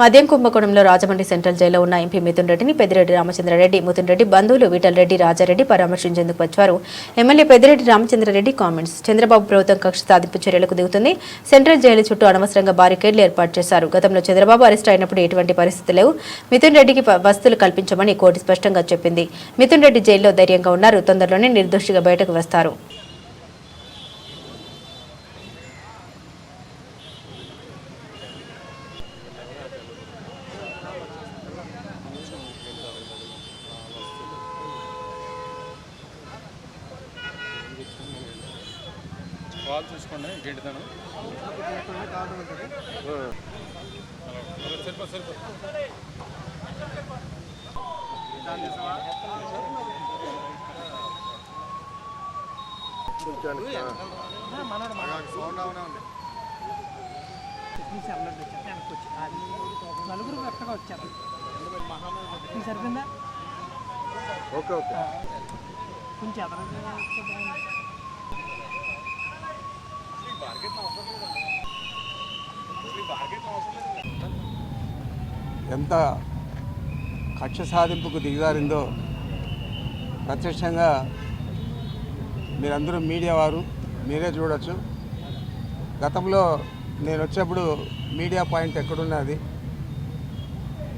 మద్యం కుంభకోణంలో రాజమండ్రి సెంట్రల్ జైల్లో ఉన్న ఎంపీ మిథున్ రెడ్డిని పెద్దిరెడ్డి రామచంద్రారెడ్డి మిథున్ రెడ్డి బంధువులు విఠలరెడ్డి రాజారెడ్డి పరామర్శించేందుకు వచ్చారు. MLA Peddireddy Ramachandrareddy comments. Chandrababu ప్రభుత్వం కక్ష సాధింపు చర్యలకు దిగుతుంది. సెంట్రల్ జైలు చుట్టూ అనవసరంగా బారికేడ్లు ఏర్పాటు చేశారు. గతంలో చంద్రబాబు అరెస్ట్ అయినప్పుడు ఎటువంటి పరిస్థితి లేవు. మిథున్ రెడ్డికి వసతులు కల్పించమని కోర్టు స్పష్టంగా చెప్పింది. మిథున్ రెడ్డి జైల్లో ధైర్యంగా ఉన్నారు. తొందరలోనే నిర్దోషిగా బయటకు వస్తారు. కాల్ చూసుకోండి గెంటుతాను. సరిపో సరిపో నలుగురు కరెక్ట్గా వచ్చారు సరిపోయిందా? Okay okay. కొంచెం ఎంత కక్ష సాధింపుకు దిగజారిందో ప్రత్యక్షంగా మీరందరూ మీడియా వారు మీరే చూడొచ్చు. గతంలో నేను వచ్చేప్పుడు మీడియా పాయింట్ ఎక్కడున్నది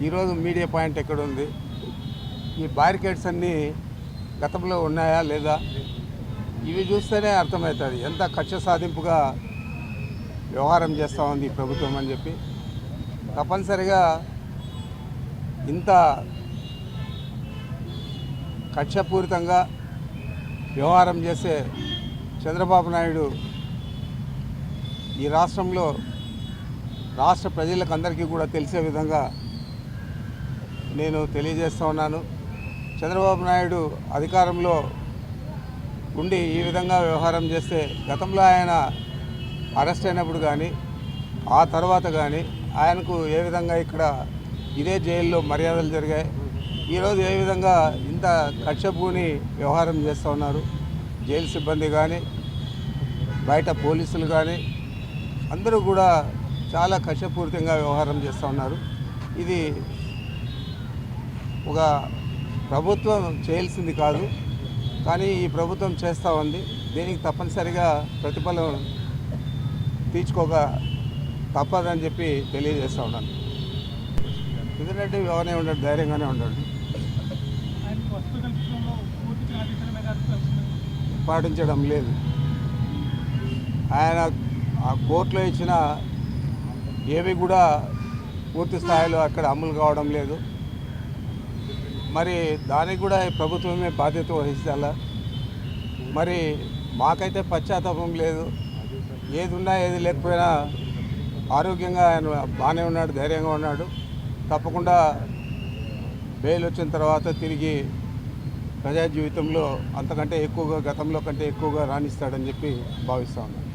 ఈరోజు మీడియా పాయింట్ ఎక్కడుంది? ఈ బారికేడ్స్ అన్నీ గతంలో ఉన్నాయా లేదా? ఇవి చూస్తేనే అర్థమవుతుంది. ఎంత కక్ష సాధింపుగా వ్యవహారం చేస్తూ ఉంది ప్రభుత్వం అని చెప్పి. తప్పనిసరిగా ఇంత కక్షపూరితంగా వ్యవహారం చేసే చంద్రబాబు నాయుడు ఈ రాష్ట్రంలో రాష్ట్ర ప్రజలకు అందరికీ కూడా తెలిసే విధంగా నేను తెలియజేస్తూ ఉన్నాను. చంద్రబాబు నాయుడు అధికారంలో ఉండి ఈ విధంగా వ్యవహారం చేస్తే గతంలో ఆయన అరెస్ట్ అయినప్పుడు కానీ ఆ తర్వాత కానీ ఆయనకు ఏ విధంగా ఇక్కడ ఇదే జైల్లో మర్యాదలు జరిగాయి? ఈరోజు ఏ విధంగా ఇంత కక్షపూని వ్యవహారం చేస్తూ ఉన్నారు? జైలు సిబ్బంది కానీ బయట పోలీసులు కానీ అందరూ కూడా చాలా కక్షపూరితంగా వ్యవహారం చేస్తూ ఉన్నారు. ఇది ఒక ప్రభుత్వం చేయాల్సింది కాదు. కానీ ఈ ప్రభుత్వం చేస్తూ ఉంది. దీనికి తప్పనిసరిగా ప్రతిఫలం తీర్చుకోక తప్పదని చెప్పి తెలియజేస్తూ ఉన్నాను. ఎందుకంటే ఎవరైనా ఉండడు ధైర్యంగానే ఉండడు పాటించడం లేదు. ఆయన ఆ కోర్టులో ఇచ్చిన ఏవి కూడా పూర్తి స్థాయిలో అక్కడ అమలు కావడం లేదు. మరి దానికి కూడా ప్రభుత్వమే బాధ్యత వహించాలా మరి మాకైతే పశ్చాత్తాపం లేదు. ఏది ఉన్నా ఏది లేకపోయినా ఆరోగ్యంగా ఆయన బాగానే ఉన్నాడు ధైర్యంగా ఉన్నాడు. తప్పకుండా బెయిల్ వచ్చిన తర్వాత తిరిగి ప్రజా జీవితంలో అంతకంటే ఎక్కువగా గతంలో కంటే ఎక్కువగా రాణిస్తాడని చెప్పి భావిస్తా ఉన్నాను.